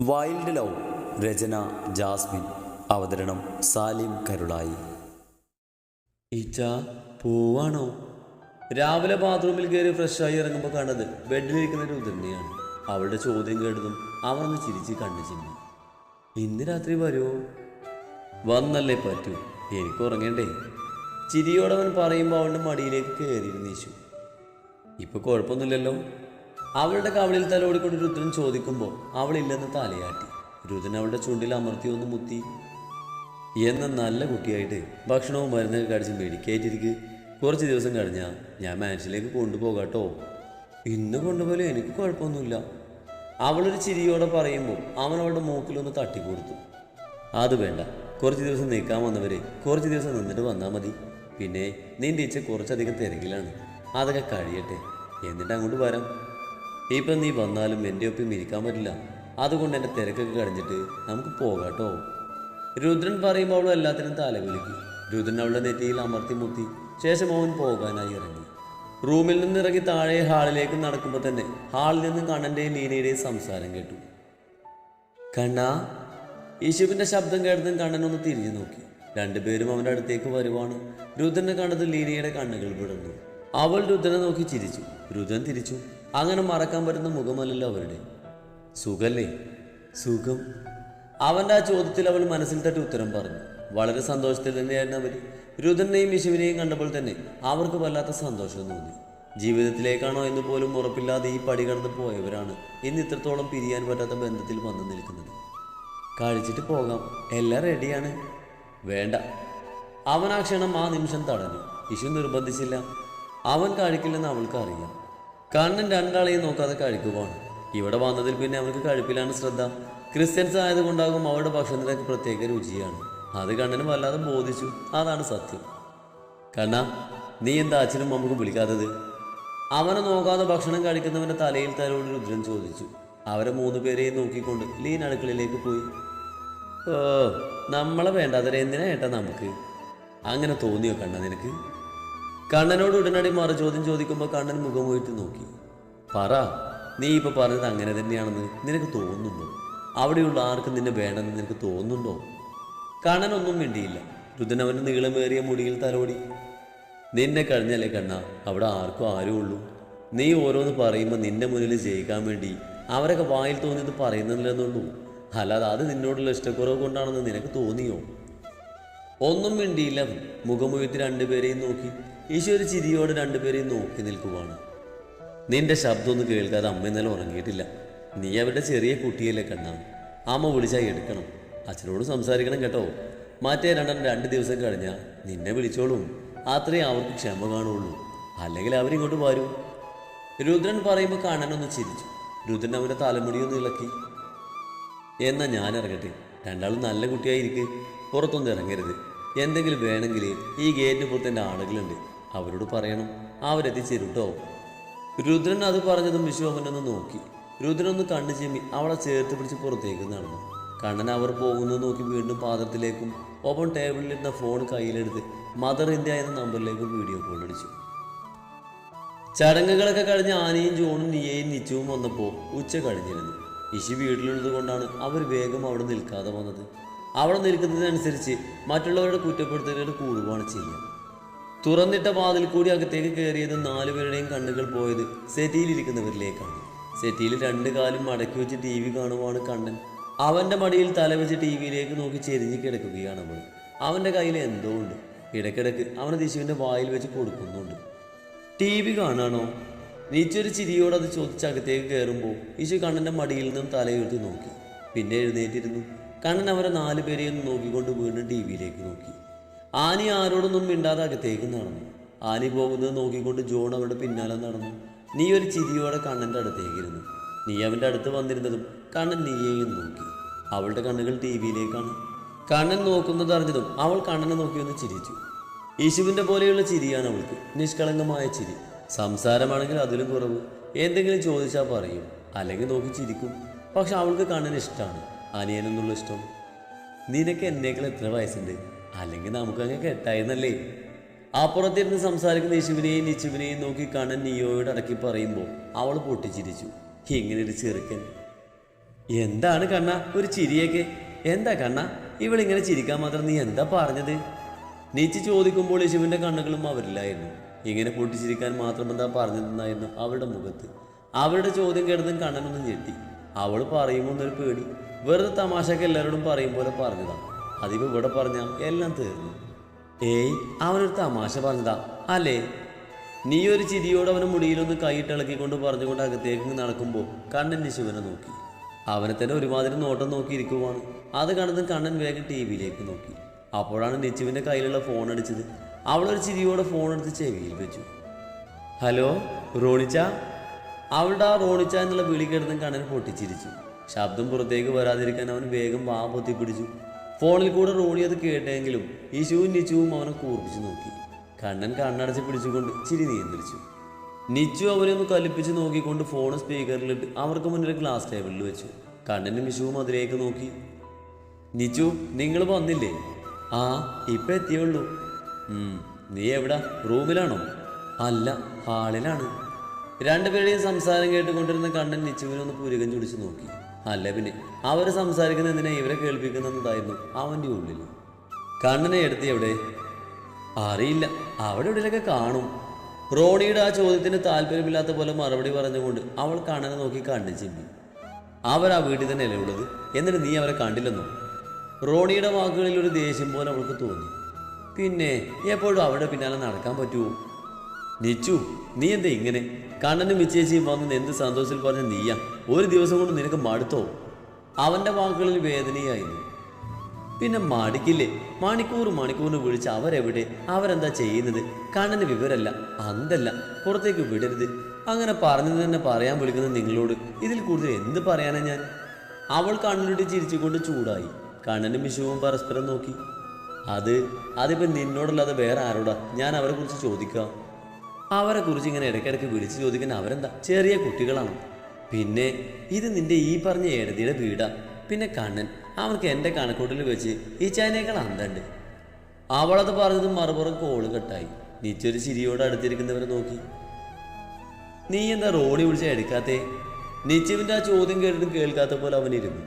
Wild love രചന Jasmine അവതരണം സാലിം കരുളായി. ഈച്ച പോവാണോ? രാവിലെ ബാത്റൂമിൽ കയറി ഫ്രഷായി ഇറങ്ങുമ്പോൾ കണ്ടത് ബെഡിലിരിക്കുന്ന രുദ്രനെയാണ് അവളുടെ ചോദ്യം കേട്ടതും അവളൊന്ന് ചിരിച്ച് കണ്ണു ചിമ്മി. ഇന്ന് രാത്രി വരുമോ വന്നല്ലേ പറ്റൂ. എനിക്ക് ഉറങ്ങണ്ടേ. ചിരിയോടവൻ പറയുമ്പോൾ അവളുടെ മടിയിലേക്ക് കയറിയിരുന്നീശു ഇപ്പൊ കുഴപ്പമൊന്നുമില്ലല്ലോ. അവളുടെ കവളിൽ തലോടിക്കൊണ്ട് രുദ്രൻ ചോദിക്കുമ്പോൾ അവളില്ലെന്ന് തലയാട്ടി. രുദ്രൻ അവളുടെ ചുണ്ടിൽ അമർത്തി ഒന്ന് മുത്തി. എന്ന നല്ല കുട്ടിയായിട്ട് ഭക്ഷണവും മരുന്നൊക്കെ കഴിച്ച് മെഡിക്കേറ്റിരിക്ക്. കുറച്ച് ദിവസം കഴിഞ്ഞാൽ ഞാൻ മാൻഷനിലേക്ക് കൊണ്ടുപോകാട്ടോ. ഇന്ന് കൊണ്ടുപോലെ എനിക്ക് കുഴപ്പമൊന്നുമില്ല. അവളൊരു ചിരിയോടെ പറയുമ്പോൾ അവൻ അവളുടെ മൂക്കിലൊന്ന് തട്ടിക്കൊടുത്തു. അത് വേണ്ട കുറച്ച് ദിവസം നിൽക്കാൻ വന്നവരെ കുറച്ച് ദിവസം നിന്നിട്ട് വന്നാൽ മതി. പിന്നെ നിന്റെ ഇച്ച കുറച്ചധികം തിരക്കിലാണ്. അതൊക്കെ കഴിയട്ടെ. എന്നിട്ട് അങ്ങോട്ട് വരാം. ഇപ്പം നീ വന്നാലും എന്റെ ഒപ്പം ഇരിക്കാൻ പറ്റില്ല. അതുകൊണ്ട് എന്റെ തിരക്കൊക്കെ കഴിഞ്ഞിട്ട് നമുക്ക് പോകാട്ടോ രുദ്രൻ പറയുമ്പോൾ അവൾ എല്ലാത്തിനും തലകുലുക്കി. രുദ്രൻ അവളുടെ നെറ്റിയിൽ അമർത്തി മുത്തി ശേഷം അവൻ പോകാനായി ഇറങ്ങി. റൂമിൽ നിന്ന് ഇറങ്ങി താഴെ ഹാളിലേക്ക് നടക്കുമ്പോൾ തന്നെ ഹാളിൽ നിന്ന് കണ്ണന്റെയും ലീനയുടെയും സംസാരം കേട്ടു. കണ്ണ യേശുവിന്റെ ശബ്ദം കേട്ടതും കണ്ണൻ ഒന്ന് തിരിഞ്ഞു നോക്കി. രണ്ടുപേരും അവന്റെ അടുത്തേക്ക് വരുവാണ്. രുദ്രനെ കണ്ടത് ലീനയുടെ കണ്ണുകൾ വിടുന്നു അവൾ രുദ്രനെ നോക്കി ചിരിച്ചു. രുദ്രൻ തിരിച്ചു. അങ്ങനെ മറക്കാൻ പറ്റുന്ന മുഖമല്ലല്ലോ അവരുടെ. സുഖല്ലേ? സുഖം. അവന്റെ ആ ചോദ്യത്തിൽ അവൾ മനസ്സിൽ തട്ടി ഉത്തരം പറഞ്ഞു. വളരെ സന്തോഷത്തിൽ തന്നെയായിരുന്നു അവർ രുദ്രനെയും വിഷുവിനെയും കണ്ടപ്പോൾ തന്നെ അവർക്ക് വല്ലാത്ത സന്തോഷം തോന്നി. ജീവിതത്തിലേക്കാണോ എന്ന് പോലും ഉറപ്പില്ലാതെ ഈ പടി കടന്ന് പോയവരാണ് ഇന്ന് ഇത്രത്തോളം പിരിയാൻ പറ്റാത്ത ബന്ധത്തിൽ വന്നു നിൽക്കുന്നത്. കഴിച്ചിട്ട് പോകാം. എല്ലാം റെഡിയാണ്. വേണ്ട. അവൻ ആ ക്ഷണം ആ നിമിഷം തടഞ്ഞു. വിഷു നിർബന്ധിച്ചില്ല. അവൻ കഴിക്കില്ലെന്ന് അവൾക്ക് അറിയാം കണ്ണൻ രണ്ടാളെയും നോക്കാതെ കഴിക്കുവാണ് ഇവിടെ വന്നതിൽ പിന്നെ അവർക്ക് കഴിപ്പിലാണ് ശ്രദ്ധ. ക്രിസ്ത്യൻസ് ആയതുകൊണ്ടാകും അവരുടെ ഭക്ഷണത്തിനൊക്കെ പ്രത്യേക രുചിയാണ്. അത് കണ്ണന് വല്ലാതെ ബോധിച്ചു. അതാണ് സത്യം. കണ്ണ നീ എന്താ അച്ഛനും നമുക്ക് വിളിക്കാത്തത്? അവനെ നോക്കാതെ ഭക്ഷണം കഴിക്കുന്നവന്റെ തലയിൽ തലോട് രുദ്രൻ ചോദിച്ചു. അവരെ മൂന്ന് പേരെയും നോക്കിക്കൊണ്ട് ലീൻ അടുക്കളയിലേക്ക് പോയി. ഓ നമ്മളെ വേണ്ടാതരെ എന്തിനാ ഏട്ടാ നമുക്ക്? അങ്ങനെ തോന്നിയോ കണ്ണ നിനക്ക്? കണ്ണനോട് ഉടനടി മാറി ചോദ്യം ചോദിക്കുമ്പോൾ കണ്ണൻ മുഖം പോയിട്ട് നോക്കി. പറ നീ ഇപ്പൊ പറഞ്ഞത് അങ്ങനെ തന്നെയാണെന്ന് നിനക്ക് തോന്നുന്നുണ്ടോ അവിടെയുള്ള ആർക്കും നിന്നെ വേണമെന്ന് നിനക്ക് തോന്നുന്നുണ്ടോ? കണ്ണനൊന്നും മിണ്ടിയില്ല. രുദ്രൻ അവന്റെ നീളമേറിയ മുടിയിൽ തലോടി. നിന്നെ കഴിഞ്ഞല്ലേ കണ്ണ അവിടെ ആർക്കും ആരും ഉള്ളൂ. നീ ഓരോന്ന് പറയുമ്പോൾ നിന്റെ മുന്നിൽ ജയിക്കാൻ വേണ്ടി അവരൊക്കെ വായിൽ തോന്നിയത് പറയുന്നില്ലെന്നുള്ളൂ അല്ലാതെ അത് നിന്നോടുള്ള ഇഷ്ടക്കുറവ് കൊണ്ടാണെന്ന് നിനക്ക് തോന്നിയോ? ഒന്നും മിണ്ടിയില്ല. മുഖമുയർത്തി രണ്ടുപേരെയും നോക്കി. ഈശോ ഒരു ചിരിയോട് രണ്ടുപേരെയും നോക്കി നിൽക്കുവാണ്. നിന്റെ ശബ്ദം ഒന്ന് കേൾക്കാതെ അമ്മ ഇന്നലെ ഉറങ്ങിയിട്ടില്ല. നീ അവരുടെ ചെറിയ കുട്ടിയല്ലേ കണ്ണാണ് അമ്മ വിളിച്ചാൽ എടുക്കണം. അച്ഛനോട് സംസാരിക്കണം കേട്ടോ. മറ്റേ രണ്ടെണ്ണം രണ്ട് ദിവസം കഴിഞ്ഞാൽ നിന്നെ വിളിച്ചോളും. അത്രയും അവർക്ക് ക്ഷമ കാണുള്ളൂ. അല്ലെങ്കിൽ അവരിങ്ങോട്ട് വരൂ. രുദ്രൻ പറയുമ്പോൾ കണ്ണനൊന്ന് ചിരിച്ചു. രുദ്രൻ അവന്റെ തലമുടിയൊന്ന് ഇളക്കി. എന്നാൽ ഞാൻ ഇറങ്ങട്ടെ. രണ്ടാളും നല്ല കുട്ടിയായിരിക്കും. പുറത്തൊന്നും ഇറങ്ങരുത്. എന്തെങ്കിലും വേണമെങ്കിൽ ഈ ഗേറ്റിന് പുറത്ത് എന്റെ ആളുകളുണ്ട് അവരോട് പറയണം. അവരെത്തിച്ചേരും കേട്ടോ രുദ്രൻ അത് പറഞ്ഞതും വിശ്വമനൊന്ന് നോക്കി. രുദ്രനൊന്ന് കണ്ണു ചെമ്മി അവളെ ചേർത്ത് പിടിച്ച് പുറത്തേക്ക് നടന്നു. കണ്ണൻ അവർ പോകുന്നത് നോക്കി വീണ്ടും പാത്രത്തിലേക്കും ഒപ്പം ടേബിളിലിരുന്ന ഫോൺ കയ്യിലെടുത്ത് മദർ ഇന്ത്യ എന്ന നമ്പറിലേക്ക് വീഡിയോ കോൾ അടിച്ചു. ചടങ്ങുകളൊക്കെ കഴിഞ്ഞ് ആനയും ജോണും നീയയും നിച്ചവും വന്നപ്പോൾ ഉച്ച കഴിഞ്ഞിരുന്നു. ഇശി വീട്ടിലുള്ളത് കൊണ്ടാണ് അവർ വേഗം അവിടെ നിൽക്കാതെ വന്നത്. അവിടെ നിൽക്കുന്നതിനനുസരിച്ച് മറ്റുള്ളവരുടെ കുറ്റപ്പെടുത്തലുകൾ കൂടുകയാണ് ചെയ്യുക. തുറന്നിട്ട വാതിൽ കൂടി അകത്തേക്ക് കയറിയത് നാലുപേരുടെയും കണ്ണുകൾ പോയത് സെറ്റിയിലിരിക്കുന്നവരിലേക്കാണ്. സെറ്റിയിൽ രണ്ട് കാലും മടക്കി വെച്ച് ടി വി കാണുവാണ് കണ്ണൻ. അവന്റെ മടിയിൽ തല വെച്ച് ടി വിയിലേക്ക് നോക്കി ചെരിഞ്ഞ് കിടക്കുകയാണ് അവൾ. അവന്റെ കയ്യിൽ എന്തോ ഉണ്ട്. ഇടക്കിടക്ക് അവന് ദിശുവിന്റെ വായിൽ വെച്ച് കൊടുക്കുന്നുണ്ട്. T V കാണാണോ? നീച്ചൊരു ചിരിയോട് അത് ചോദിച്ച് അകത്തേക്ക് കയറുമ്പോൾ ഈശു കണ്ണന്റെ മടിയിൽ നിന്നും തലയുയർത്തി നോക്കി. പിന്നെ എഴുന്നേറ്റിരുന്നു. കണ്ണൻ അവരെ നാല് നോക്കിക്കൊണ്ട് വീണ്ടും ടി വിയിലേക്ക് നോക്കി. ആനി ആരോടൊന്നും മിണ്ടാതെ അകത്തേക്ക് നടന്നു. ആനി പോകുന്നത് നോക്കിക്കൊണ്ട് ജോൺ അവരുടെ പിന്നാലെ നടന്നു. നീ ഒരു ചിരിയോടെ കണ്ണന്റെ അടുത്തേക്ക് ഇരുന്നു. നീ അവന്റെ അടുത്ത് വന്നിരുന്നതും കണ്ണൻ നീയെയും നോക്കി. അവളുടെ കണ്ണുകൾ ടി വിയിലേക്കാണ്. കണ്ണൻ നോക്കുന്നത് അറിഞ്ഞതും അവൾ കണ്ണനെ നോക്കി ഒന്ന് ചിരിച്ചു. യേശുവിന്റെ പോലെയുള്ള ചിരിയാണ് അവൾക്ക്. നിഷ്കളങ്കമായ ചിരി. സംസാരമാണെങ്കിൽ അതിലും കുറവ്. എന്തെങ്കിലും ചോദിച്ചാൽ പറയും. അല്ലെങ്കിൽ നോക്കി ചിരിക്കും. പക്ഷെ അവൾക്ക് കണ്ണന് ഇഷ്ടമാണ്. അനിയനെന്നുള്ള ഇഷ്ടം. നിനക്ക് എന്നേക്കാൾ എത്ര വയസ്സുണ്ട്? അല്ലെങ്കിൽ നമുക്കങ്ങ് കെട്ടായിരുന്നല്ലേ അപ്പുറത്തിരുന്ന് സംസാരിക്കുന്ന യേശുവിനെയും നിച്ചുവിനെയും നോക്കി കാണാൻ നിയോയോട് അടക്കി പറയുമ്പോൾ അവൾ പൊട്ടിച്ചിരിച്ചു. ഇങ്ങനെ ഒരു ചെറുക്കൻ. എന്താണ് കണ്ണ? ഒരു ചിരിയൊക്കെ. എന്താ കണ്ണ? ഇവളിങ്ങനെ ചിരിക്കാൻ മാത്രം നീ എന്താ പറഞ്ഞത്? നീച്ച് ചോദിക്കുമ്പോൾ യേശുവിന്റെ കണ്ണുകളും അവരില്ലായിരുന്നു ഇങ്ങനെ പൊട്ടിച്ചിരിക്കാൻ മാത്രം എന്താ പറഞ്ഞതെന്നായിരുന്നു അവളുടെ മുഖത്ത്. അവളുടെ ചോദ്യം കേട്ടതും കണ്ണനൊന്നും ഞെട്ടി. അവൾ പറയുമ്പോൾ എന്നൊരു പേടി. വെറുതെ തമാശക്ക് എല്ലാവരോടും പറയും പോലെ പറഞ്ഞതാ. അതിപ്പോ ഇവിടെ പറഞ്ഞ എല്ലാം തീർന്നു. ഏയ് അവനൊരു തമാശ പറഞ്ഞതാ. അല്ലേ? നീ ഒരു ചിരിയോട് അവന് മുടിയിലൊന്ന് കൈയിട്ടിളക്കിക്കൊണ്ട് പറഞ്ഞുകൊണ്ട് അകത്തേക്ക് നടക്കുമ്പോൾ കണ്ണൻ ശിവനെ നോക്കി. അവനെ തന്നെ ഒരുമാതിരി നോട്ടം നോക്കിയിരിക്കുവാണ്. അത് കണ്ടതും കണ്ണൻ വേഗം ടി വിയിലേക്ക് നോക്കി. അപ്പോഴാണ് നിച്ചുവിന്റെ കയ്യിലുള്ള ഫോൺ അടിച്ചത്. അവളൊരു ചിരിയോടെ ഫോൺ എടുത്ത് ചെവിയിൽ വെച്ചു. ഹലോ റോണിച്ച? അവളുടെ ആ റോണിച്ച എന്നുള്ള വിളി കേട്ടതും കണ്ണൻ പൊട്ടിച്ചിരിച്ചു. ശബ്ദം പുറത്തേക്ക് വരാതിരിക്കാൻ അവൻ വേഗം വാ പൊത്തി പിടിച്ചു ഫോണിൽ കൂടെ റോണി കേട്ടെങ്കിലും ഈശുവും നിച്ചുവും അവനെ കൂർപ്പിച്ചു നോക്കി. കണ്ണൻ കണ്ണടച്ച് പിടിച്ചുകൊണ്ട് ചിരി നിയന്ത്രിച്ചു. നിച്ചു അവനെ ഒന്ന് കലിപ്പിച്ച് നോക്കിക്കൊണ്ട് ഫോൺ സ്പീക്കറിലിട്ട് അവർക്ക് മുന്നിൽ ഗ്ലാസ് ടേബിളിൽ വെച്ചു. കണ്ണനും വിശുവും അതിലേക്ക് നോക്കി. നിച്ചു നിങ്ങൾ വന്നില്ലേ? ആ ഇപ്പൊ എത്തിയുള്ളൂ. നീ എവിടാ? റൂമിലാണോ? അല്ല ഹാളിലാണ്. രണ്ടുപേരുടെയും സംസാരം കേട്ടുകൊണ്ടിരുന്ന കണ്ണൻ നിച്ചുവിനൊന്ന് പുരുകം ചുടിച്ചു നോക്കി. അല്ല പിന്നെ അവർ സംസാരിക്കുന്ന എന്തിനാ ഇവരെ കേൾപ്പിക്കുന്നതായിരുന്നു അവന്റെ ഉള്ളിൽ കണ്ണനെ എടുത്തി എവിടെ? അറിയില്ല അവിടെ ഇവിടെയൊക്കെ കാണും. റോണിയുടെ ആ ചോദ്യത്തിന് താല്പര്യമില്ലാത്ത പോലെ മറുപടി പറഞ്ഞുകൊണ്ട് അവൾ കണ്ണനെ നോക്കി കണ്ണു ചിമ്മി. അവർ ആ വീട്ടിൽ തന്നെയല്ലേ ഉള്ളത്? എന്നിട്ട് നീ അവരെ കണ്ടില്ലെന്നോ? റോണിയുടെ വാക്കുകളിൽ ഒരു ദേഷ്യം പോലെ അവൾക്ക് തോന്നി. പിന്നെ എപ്പോഴും അവിടെ പിന്നാലെ നടക്കാൻ പറ്റുമോ നിച്ചു നീ എന്താ ഇങ്ങനെ? കണ്ണനും മിച്ചേച്ചിയും വന്നു എന്ത് സന്തോഷത്തിൽ പറഞ്ഞ നീയാ? ഒരു ദിവസം കൊണ്ട് നിനക്ക് മടുത്തോ? അവന്റെ വാക്കുകളിൽ വേദനയായിരുന്നു. പിന്നെ മടിക്കില്ലേ? മണിക്കൂർ മണിക്കൂറിന് വിളിച്ച് അവരെവിടെ? അവരെന്താ ചെയ്യുന്നത്? കണ്ണന് വിവരല്ല അന്തല്ല പുറത്തേക്ക് വിടരുത്. അങ്ങനെ പറഞ്ഞത് തന്നെ പറയാൻ വിളിക്കുന്നത് നിങ്ങളോട്. ഇതിൽ കൂടുതൽ എന്ത് പറയാനാ ഞാൻ? അവൾ കണ്ണിലിട്ട് ചിരിച്ചുകൊണ്ട് ചൂടായി. കണ്ണനും വിഷുവും പരസ്പരം നോക്കി. അത് അതിപ്പോ നിന്നോടല്ലാതെ വേറെ ആരോടാ? ഞാൻ അവരെ കുറിച്ച് ചോദിക്കാം. അവരെ കുറിച്ച് ഇങ്ങനെ ഇടയ്ക്കിടയ്ക്ക് വിളിച്ച് ചോദിക്കുന്ന അവരെന്താ? ചെറിയ കുട്ടികളാണ്. പിന്നെ ഇത് നിന്റെ ഈ പറഞ്ഞ ഏടതിയുടെ വീടാ. പിന്നെ കണ്ണൻ അവർക്ക് എന്റെ കണക്കൂട്ടിൽ വെച്ച് ഈ ചൈനയേക്കാൾ അന്തണ്ട് അവളത് പറഞ്ഞത് മറുപുറം കോൾ കട്ടായി നിച്ചൊരു ചിരിയോട് അടുത്തിരിക്കുന്നവരെ നോക്കി. നീ എന്താ റോഡി വിളിച്ച എടുക്കാത്തേ? നിച്ചുവിന്റെ ആ ചോദ്യം കേട്ടിട്ടും കേൾക്കാത്ത പോലെ അവനിരുന്നു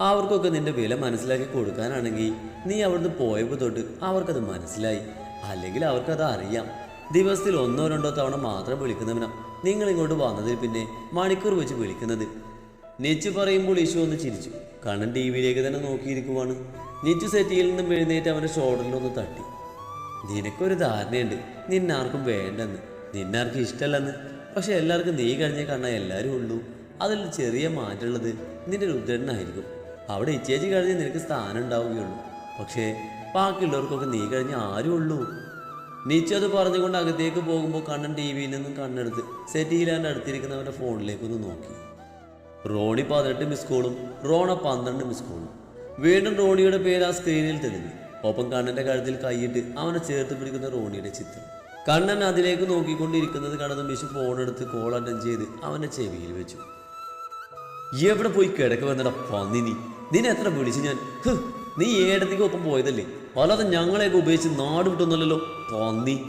അവർക്കൊക്കെ നിന്റെ വില മനസ്സിലാക്കി കൊടുക്കാനാണെങ്കിൽ നീ അവിടുന്ന് പോയപ്പോൾ തൊട്ട് അവർക്കത് മനസ്സിലായി. അല്ലെങ്കിൽ അവർക്കത് അറിയാം. ദിവസത്തിൽ ഒന്നോ രണ്ടോ തവണ മാത്രം വിളിക്കുന്നവനാ നിങ്ങൾ ഇങ്ങോട്ട് വന്നതിൽ പിന്നെ മണിക്കൂർ വെച്ച് വിളിക്കുന്നത്. നെച്ച് പറയുമ്പോൾ ഈശോ ഒന്ന് ചിരിച്ചു. കണ്ണൻ ടി വിയിലേക്ക് തന്നെ നോക്കിയിരിക്കുവാണ്. നെച്ച് സെറ്റിയിൽ നിന്നും എഴുന്നേറ്റ് അവന്റെ ഷോൾഡറിലൊന്ന് തട്ടി. നിനക്കൊരു ധാരണയുണ്ട്. നിന്നാർക്കും വേണ്ടെന്ന്. നിന്നാർക്കും ഇഷ്ടമല്ലെന്ന്. പക്ഷെ എല്ലാവർക്കും നീ കഴിഞ്ഞ കണ്ണ എല്ലാവരും ഉള്ളൂ. അതിൽ ചെറിയ മാറ്റമുള്ളത് നിന്റെ രുദ്രനായിരിക്കും അവിടെ ഇച്ചേച്ചി കഴിഞ്ഞ് നിനക്ക് സ്ഥാനം ഉണ്ടാവുകയുള്ളൂ. പക്ഷേ ബാക്കിയുള്ളവർക്കൊക്കെ നീ കഴിഞ്ഞ ആരും ഉള്ളൂ നീച്ചു അത് പറഞ്ഞുകൊണ്ട് അകത്തേക്ക് പോകുമ്പോൾ കണ്ണൻ ടി വിയിൽ നിന്നും കണ്ണെടുത്ത് അവരുടെ അടുത്തിരിക്കുന്നവന്റെ ഫോണിലേക്കൊന്ന് നോക്കി. റോണി പതിനെട്ട് മിസ് കോളും റോണ പന്ത്രണ്ട് മിസ് കോളും വീണ്ടും റോണിയുടെ പേര് ആ സ്ക്രീനിൽ തെളിഞ്ഞു. ഒപ്പം കണ്ണന്റെ കഴുത്തിൽ കൈയിട്ട് അവനെ ചേർത്ത് പിടിക്കുന്ന റോണിയുടെ ചിത്രം. കണ്ണൻ അതിലേക്ക് നോക്കിക്കൊണ്ടിരിക്കുന്നത് കണ്ടത് മിഷു ഫോൺ എടുത്ത് കോൾ അറ്റൻഡ് ചെയ്ത് അവന്റെ ചെവിയിൽ വെച്ചു. എവിടെ പോയി കിടക്ക പന്നിനി? നിന്നെ എത്ര വിളിച്ചു ഞാൻ? നീ ഏടത്തേക്ക് ഒപ്പം പോയതല്ലേ? അല്ലാതെ ഞങ്ങളെയൊക്കെ ഉപയോഗിച്ച് നാട് വിട്ടൊന്നുമല്ലല്ലോ? തോന്നി.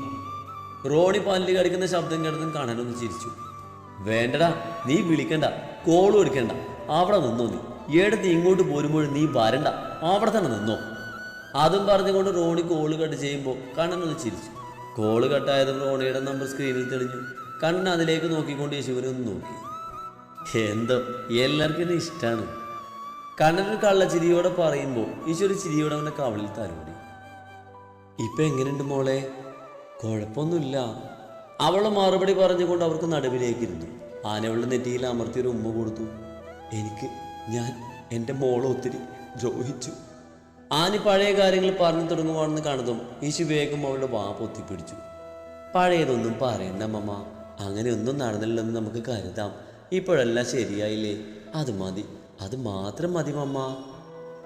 റോണി പാലിൽ കടിക്കുന്ന ശബ്ദം കേട്ടതും കണ്ണനൊന്ന് ചിരിച്ചു. വേണ്ടടാ നീ വിളിക്കണ്ട. കോളും എടുക്കണ്ട അവിടെ നിന്നോ നീ. ഏടത്ത് ഇങ്ങോട്ട് പോരുമ്പോൾ നീ വരണ്ട. അവിടെ തന്നെ നിന്നോ. അതും പറഞ്ഞുകൊണ്ട് റോണി കോൾ കട്ട് ചെയ്യുമ്പോൾ കണ്ണനൊന്ന് ചിരിച്ചു. കോൾ കട്ടായതും റോണിയുടെ നമ്പർ സ്ക്രീനിൽ തെളിഞ്ഞു. കണ്ണൻ അതിലേക്ക് നോക്കിക്കൊണ്ട് യേശുവിനെ ഒന്ന് നോക്കി. എന്തോ. എല്ലാവർക്കും ഇഷ്ടമാണ് കണ്ണനൊരു കള്ളച്ചിരിയോടെ പറയുമ്പോൾ ഈശോ ചിരിയോടെ അവന്റെ കവളിൽ തലോടി. ഇപ്പൊ എങ്ങനെയുണ്ട് മോളെ? കുഴപ്പമൊന്നുമില്ല. അവളെ മറുപടി പറഞ്ഞുകൊണ്ട് അവർക്ക് നടുവിലേക്കിരുന്നു ആനവളുടെ നെറ്റിയിൽ അമർത്തി ഒരു ഉമ്മ കൊടുത്തു. എനിക്ക് ഞാൻ എന്റെ മോളെ ഒത്തിരി ദ്രോഹിച്ചു. ആനി പഴയ കാര്യങ്ങൾ പറഞ്ഞു തുടങ്ങുവാണെന്ന് കാണുന്നതും ഈശു വേഗം അവളുടെ വാ പൊത്തിപ്പിടിച്ചു. പഴയതൊന്നും പറയണ്ട മമ്മ അങ്ങനെയൊന്നും നടന്നില്ലെന്ന് നമുക്ക് കരുതാം. ഇപ്പോഴെല്ലാം ശരിയായില്ലേ? അത് മതി. അത് മാത്രം മതി മമ്മ.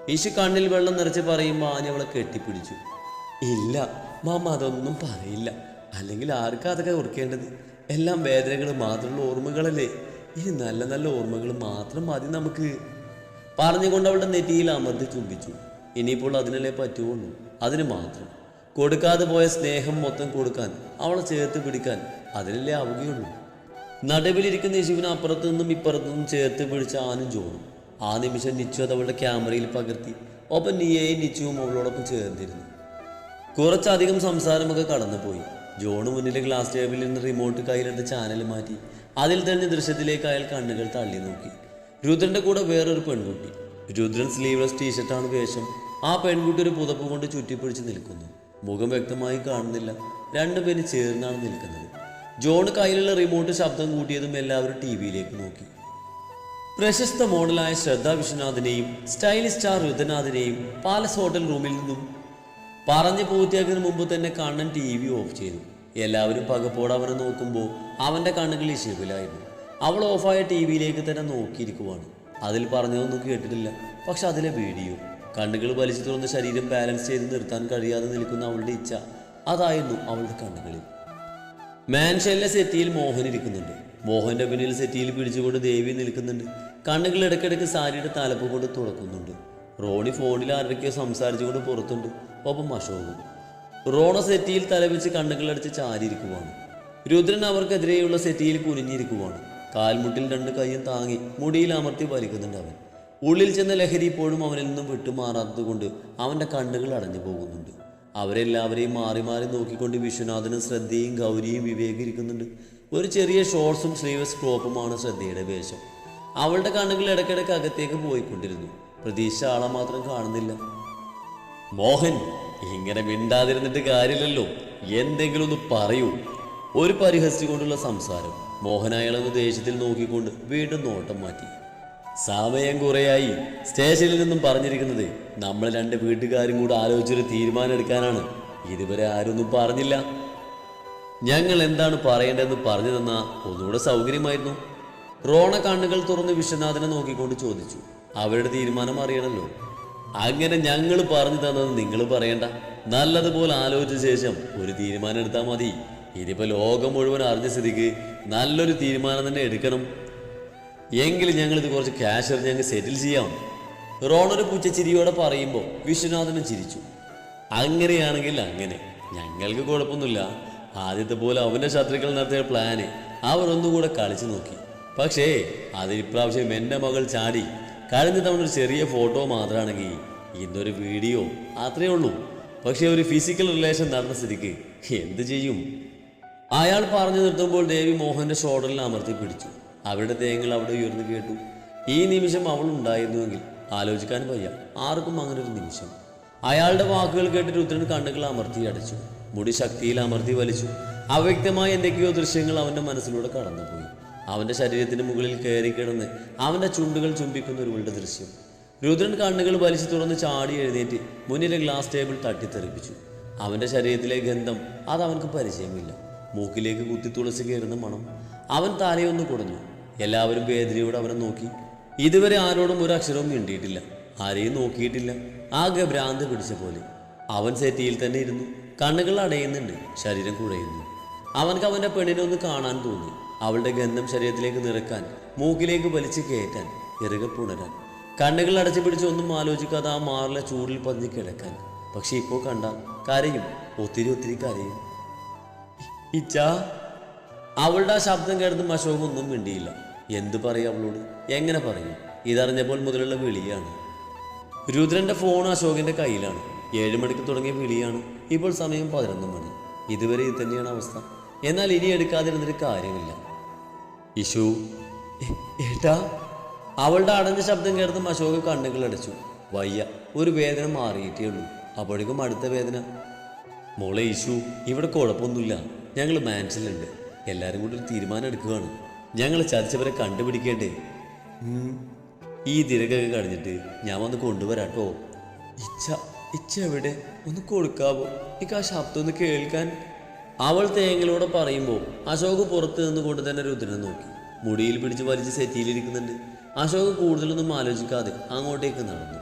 ഈശു കണ്ണിൽ വെള്ളം നിറച്ച് പറയുമ്പോൾ ആന അവളെ കെട്ടിപ്പിടിച്ചു. ഇല്ല മാമ അതൊന്നും പറയില്ല. അല്ലെങ്കിൽ ആർക്കാ അതൊക്കെ ഓർക്കേണ്ടത് എല്ലാം വേദനകൾ മാത്രമുള്ള ഓർമ്മകളല്ലേ? ഇനി നല്ല നല്ല ഓർമ്മകൾ മാത്രം മതി നമുക്ക്. പറഞ്ഞുകൊണ്ട് അവളുടെ നെറ്റിയിൽ അമർത്തി ചുംബിച്ചു. ഇനിയിപ്പോൾ അതിനല്ലേ പറ്റുകയുള്ളൂ അതിന് മാത്രം. കൊടുക്കാതെ പോയ സ്നേഹം മൊത്തം കൊടുക്കാൻ അവളെ ചേർത്ത് പിടിക്കാൻ അതിനല്ലേ ആവുകയുള്ളൂ. നടുവിലിരിക്കുന്ന യേശുവിന് അപ്പുറത്തു നിന്നും ഇപ്പുറത്തു നിന്നും ചേർത്ത് പിടിച്ച ആനും ചോറും ആ നിമിഷം നിച്ചു അത് അവളുടെ ക്യാമറയിൽ പകർത്തി. ഒപ്പം നീയെയും നിച്ചുവും അവളോടൊപ്പം ചേർന്നിരുന്നു. കുറച്ചധികം സംസാരമൊക്കെ കടന്നുപോയി. ജോണ് മുന്നിലെ ഗ്ലാസ് ടേബിളിൽ നിന്ന് റിമോട്ട് കയ്യിലെടുത്ത് ചാനൽ മാറ്റി. അതിൽ തന്നെ ദൃശ്യത്തിലേക്ക് അയാൾ കണ്ണുകൾ തള്ളി നോക്കി. രുദ്രന്റെ കൂടെ വേറൊരു പെൺകുട്ടി. രുദ്രൻ സ്ലീവ്ലെസ് ടീഷർട്ടാണ് വേഷം. ആ പെൺകുട്ടി ഒരു പുതപ്പ് കൊണ്ട് ചുറ്റിപ്പിടിച്ച് നിൽക്കുന്നു. മുഖം വ്യക്തമായി കാണുന്നില്ല. രണ്ടുപേരും ചേർന്നാണ് നിൽക്കുന്നത്. ജോൺ കയ്യിലുള്ള റിമോട്ട് ശബ്ദം കൂട്ടിയതും എല്ലാവരും ടി വിയിലേക്ക് നോക്കി. പ്രശസ്ത മോഡലായ ശ്രദ്ധ വിശ്വനാഥിനെയും സ്റ്റൈലിഷ് സ്റ്റാർ രുദ്രനാഥിനെയും പാലസ് ഹോട്ടൽ റൂമിൽ നിന്നും പറഞ്ഞു പൂർത്തിയാക്കുന്നതിന് മുമ്പ് തന്നെ കണ്ണൻ ടി വി ഓഫ് ചെയ്തു. എല്ലാവരും പകപ്പോടെ അവനെ നോക്കുമ്പോൾ അവന്റെ കണ്ണുകളിൽ ശിവലായിരുന്നു. അവൾ ഓഫായ ടി വിയിലേക്ക് തന്നെ നോക്കിയിരിക്കുവാണ്. അതിൽ പറഞ്ഞതൊന്നും കേട്ടിട്ടില്ല. പക്ഷെ അതിലെ വീഡിയോ കണ്ണുകൾ വലിച്ചു തുറന്ന് ശരീരം ബാലൻസ് ചെയ്ത് നിർത്താൻ കഴിയാതെ നിൽക്കുന്ന അവളുടെ ഇച്ഛ അതായിരുന്നു അവളുടെ കണ്ണുകളിൽ. മാൻഷനിലെ സെറ്റിയിൽ മോഹൻ ഇരിക്കുന്നുണ്ട്. മോഹന്റെ പിന്നിൽ സെറ്റിയിൽ പിടിച്ചുകൊണ്ട് ദേവി നിൽക്കുന്നുണ്ട്. കണ്ണുകൾ ഇടയ്ക്കിടയ്ക്ക് സാരിയുടെ തലപ്പ് കൊണ്ട് തുറക്കുന്നുണ്ട്. റോണി ഫോണിൽ ആരൊക്കെയോ സംസാരിച്ചുകൊണ്ട് പുറത്തുണ്ട്. ഒപ്പം അശോകും. റോണ സെറ്റിയിൽ തലവെച്ച് കണ്ണുകളടിച്ച് ചാരിയിരിക്കുവാണ്. രുദ്രൻ അവർക്കെതിരെയുള്ള സെറ്റിയിൽ കുനിഞ്ഞിരിക്കുവാണ്. കാൽമുട്ടിൽ രണ്ട് കൈയും താങ്ങി മുടിയിൽ അമർത്തി വലിക്കുന്നുണ്ട് അവൻ. ഉള്ളിൽ ചെന്ന ലഹരി ഇപ്പോഴും അവനിൽ നിന്നും വിട്ടുമാറാത്തതുകൊണ്ട് അവന്റെ കണ്ണുകൾ അടഞ്ഞു പോകുന്നുണ്ട്. അവരെല്ലാവരെയും മാറി മാറി നോക്കിക്കൊണ്ട് വിശ്വനാഥനും ശ്രദ്ധയും ഗൗരിയും വിവേകം ഇരിക്കുന്നുണ്ട് ഒരു ചെറിയ ഷോർട്സും സ്ലീവ്ലെസ് ക്രോപ്പുമാണ് ശ്രദ്ധയുടെ വേഷം. അവളുടെ കണ്ണുകൾ ഇടയ്ക്കിടയ്ക്ക് അകത്തേക്ക് പോയിക്കൊണ്ടിരുന്നു. പ്രതീക്ഷ ആളെ മാത്രം കാണുന്നില്ല. മോഹൻ ഇങ്ങനെ മിണ്ടാതിരുന്നിട്ട് കാര്യമില്ലല്ലോ. എന്തെങ്കിലും ഒന്ന് പറയൂ. ഒരു പരിഹസിച്ചുകൊണ്ടുള്ള സംസാരം. മോഹൻ ദേഷ്യത്തിൽ നോക്കിക്കൊണ്ട് വീണ്ടും നോട്ടം മാറ്റി. സമയം കുറേയായി. സ്റ്റേഷനിൽ നിന്നും പറഞ്ഞിരിക്കുന്നത് നമ്മൾ രണ്ട് വീട്ടുകാരും കൂടെ ആലോചിച്ചൊരു തീരുമാനം എടുക്കാനാണ്. ഇതുവരെ ആരൊന്നും പറഞ്ഞില്ല. ഞങ്ങൾ എന്താണ് പറയേണ്ടതെന്ന് പറഞ്ഞു തന്ന ഒന്നുകൂടെ സൗകര്യമായിരുന്നു. റോണ കണ്ണുകൾ തുറന്ന് വിശ്വനാഥനെ നോക്കിക്കൊണ്ട് ചോദിച്ചു. അവരുടെ തീരുമാനം അറിയണല്ലോ. അങ്ങനെ ഞങ്ങൾ പറഞ്ഞു തന്നത് നിങ്ങൾ പറയണ്ട. നല്ലതുപോലെ ആലോചിച്ച ശേഷം ഒരു തീരുമാനം എടുത്താൽ മതി. ഇതിപ്പോ ലോകം മുഴുവൻ അറിഞ്ഞ സ്ഥിതിക്ക് നല്ലൊരു തീരുമാനം തന്നെ എടുക്കണം. എങ്കിലും ഞങ്ങൾ ഇത് കുറച്ച് ക്യാഷ് എറിഞ്ഞ് ഞങ്ങൾ സെറ്റിൽ ചെയ്യാം. റോണൊരു പുച്ചച്ചിരിയോടെ പറയുമ്പോൾ വിശ്വനാഥനും ചിരിച്ചു. അങ്ങനെയാണെങ്കിൽ അങ്ങനെ. ഞങ്ങൾക്ക് കുഴപ്പമൊന്നുമില്ല. ആദ്യത്തെ പോലെ അവന്റെ ശത്രുക്കൾ നടത്തിയ പ്ലാന് അവർ ഒന്നുകൂടെ കളിച്ചു നോക്കി. പക്ഷേ അതിൽ ഇപ്രാവശ്യം എന്റെ മകൾ ചാടി കഴിഞ്ഞ തവണ ഒരു ചെറിയ ഫോട്ടോ മാത്രമാണെങ്കിൽ ഇന്നൊരു വീഡിയോ അത്രേ ഉള്ളൂ. പക്ഷേ ഒരു ഫിസിക്കൽ റിലേഷൻ നടന്ന സ്ഥിതിക്ക് എന്ത് ചെയ്യും? അയാൾ പറഞ്ഞു നിർത്തുമ്പോൾ ദേവി മോഹന്റെ ഷോൾഡറിൽ അമർത്തി പിടിച്ചു. അവരുടെ തേങ്ങൾ അവിടെ ഉയർന്നു കേട്ടു. ഈ നിമിഷം അവൾ ഉണ്ടായിരുന്നുവെങ്കിൽ ആലോചിക്കാൻ വയ്യ. ആർക്കും അങ്ങനെ ഒരു നിമിഷം. അയാളുടെ വാക്കുകൾ കേട്ട് രുദ്രൻ കണ്ണുകൾ അമർത്തി അടച്ചു. മുടി ശക്തിയിൽ അമർത്തി വലിച്ചു. അവ്യക്തമായ എന്തൊക്കെയോ ദൃശ്യങ്ങൾ അവന്റെ മനസ്സിലൂടെ കടന്നുപോയി. അവന്റെ ശരീരത്തിന് മുകളിൽ കയറി കിടന്ന് അവന്റെ ചുണ്ടുകൾ ചുംബിക്കുന്ന ഒരുവളുടെ ദൃശ്യം. രുദ്രൻ കണ്ണുകൾ വലിച്ചു തുറന്ന് ചാടി എഴുന്നേറ്റ് മുന്നിലെ ഗ്ലാസ് ടേബിൾ തട്ടിത്തെറിപ്പിച്ചു. അവന്റെ ശരീരത്തിലെ ഗന്ധം അത് അവൻക്ക് പരിചയമില്ല. മൂക്കിലേക്ക് കുത്തി തുളസി കയറുന്ന മണം. അവൻ തലയൊന്ന് കുടഞ്ഞു. എല്ലാവരും വേദനയോടെ അവനെ നോക്കി. ഇതുവരെ ആരോടും ഒരു അക്ഷരവും മിണ്ടിയിട്ടില്ല. ആരെയും നോക്കിയിട്ടില്ല. ആകെ ഭ്രാന്ത് പിടിച്ച പോലെ. അവൻ സെറ്റിയിൽ തന്നെ ഇരുന്നു. കണ്ണുകൾ അടയുന്നുണ്ട് ശരീരം കുഴയുന്നു. അവൻക്ക് അവന്റെ പെണ്ണിനെ ഒന്ന് കാണാൻ തോന്നി. അവളുടെ ഗന്ധം ശരീരത്തിലേക്ക് നിറക്കാൻ മൂക്കിലേക്ക് വലിച്ചു കയറ്റാൻ ഇറുകെ പുണരാൻ. കണ്ണുകൾ അടച്ചു പിടിച്ച് ഒന്നും ആലോചിക്കാതെ ആ മാറിലെ ചൂടിൽ പതിഞ്ഞ് കിടക്കാൻ. പക്ഷെ ഇപ്പോൾ കണ്ട കരയും ഒത്തിരി ഒത്തിരി കരയും. ഇച്ചാ അവളുടെ ആ ശബ്ദം കേട്ടതും അശോക് ഒന്നും മിണ്ടിയില്ല. എന്ത് പറയും അവളോട്? എങ്ങനെ പറയും? ഇതറിഞ്ഞപ്പോൾ മുതലുള്ള വിളിയാണ്. രുദ്രന്റെ ഫോൺ അശോകിന്റെ കയ്യിലാണ്. ഏഴുമണിക്ക് തുടങ്ങിയ വിളിയാണ്. ഇപ്പോൾ സമയം പതിനൊന്ന് മണി. ഇതുവരെ ഇത് തന്നെയാണ് അവസ്ഥ. എന്നാൽ ഇനി എടുക്കാതിരുന്നൊരു കാര്യമില്ല. ഇഷു "എ- ഏട്ടാ? അവളുടെ അടഞ്ഞ ശബ്ദം കേട്ടതും അശോക് കണ്ണുകൾ അടച്ചു. വയ്യ ഒരു വേദന മാറിയിട്ടേ ഉള്ളൂ. അപ്പോഴേക്കും അടുത്ത വേദന. മോളെ ഇഷു ഇവിടെ കുഴപ്പമൊന്നുമില്ല. ഞങ്ങൾ മാൻസിലുണ്ട്. എല്ലാവരും കൂടി ഒരു തീരുമാനം എടുക്കുകയാണ്. ഞങ്ങൾ ചതിച്ചവരെ കണ്ടുപിടിക്കേണ്ടേ? ഈ തിരക്കൊക്കെ കഴിഞ്ഞിട്ട് ഞാൻ വന്ന് കൊണ്ടുവരാട്ടോ. ഇച്ഛ. ഇച്ഛ എവിടെ ഒന്ന് കൊടുക്കാവോ? എനിക്ക് ആ ശബ്ദം ഒന്ന് കേൾക്കാൻ. അവൾ തേങ്ങലോടെ പറയുമ്പോൾ അശോക് പുറത്ത് നിന്നുകൊണ്ട് തന്നെ രുദ്രനെ നോക്കി. മുടിയിൽ പിടിച്ച് വലിച്ച് സെറ്റിയിലിരിക്കുന്നുണ്ട്. അശോക് കൂടുതലൊന്നും ആലോചിക്കാതെ അങ്ങോട്ടേക്ക് നടന്നു.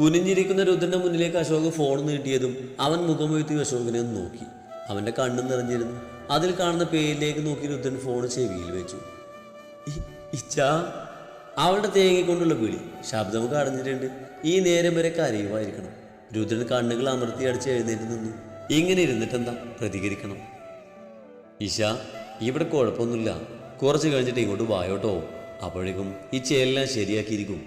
കുനിഞ്ഞിരിക്കുന്ന രുദ്രന്റെ മുന്നിലേക്ക് അശോക് ഫോൺ നീട്ടിയതും അവൻ മുഖമുയർത്തി അശോകിനെ ഒന്ന് നോക്കി. അവന്റെ കണ്ണും നിറഞ്ഞിരുന്നു. അതിൽ കാണുന്ന പേരിലേക്ക് നോക്കി രുദ്രൻ ഫോൺ ചെവിയിൽ വെച്ചു. "ഇ- ഇച്ചാ. അവളുടെ തേങ്ങിക്കൊണ്ടുള്ള വിളി ശബ്ദമൊക്കെ അടഞ്ഞിട്ടുണ്ട്. ഈ നേരം വരെ കരയുമായിരിക്കണം. രുദ്രൻ കണ്ണുകൾ അമർത്തി അടിച്ച് എഴുന്നേറ്റ് നിന്നു ഇങ്ങനെ ഇരുന്നിട്ടെന്താ? പ്രതികരിക്കണം. ഇഷ ഇവിടെ കുഴപ്പമൊന്നുമില്ല. കുറച്ച് കഴിഞ്ഞിട്ട് ഇങ്ങോട്ട് വായോട്ടോ അപ്പോഴേക്കും ഈ ചേലെല്ലാം ശരിയാക്കിയിരിക്കും.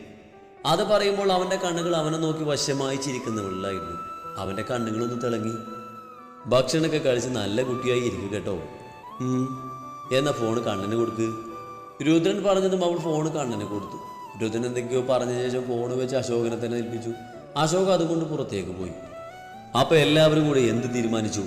അത് പറയുമ്പോൾ അവന്റെ കണ്ണുകൾ അവനെ നോക്കി വശമായി ചിരിക്കുന്നവളിലായിരുന്നു. അവന്റെ കണ്ണുകളൊന്ന് തിളങ്ങി. ഭക്ഷണമൊക്കെ കഴിച്ച് നല്ല കുട്ടിയായി ഇരിക്കും കേട്ടോ. എന്നാ ഫോണ് കണ്ണന് കൊടുക്ക്. രുദ്രൻ പറഞ്ഞതും അവൾ ഫോണ് കണ്ണന് കൊടുത്തു. രുദ്രൻ എന്തൊക്കെയോ പറഞ്ഞ ശേഷം ഫോണ് വെച്ച് അശോകനെ തന്നെ ഏൽപ്പിച്ചു. അശോക് അതുകൊണ്ട് പുറത്തേക്ക് പോയി. അപ്പോൾ എല്ലാവരും കൂടി എന്ത് തീരുമാനിച്ചു?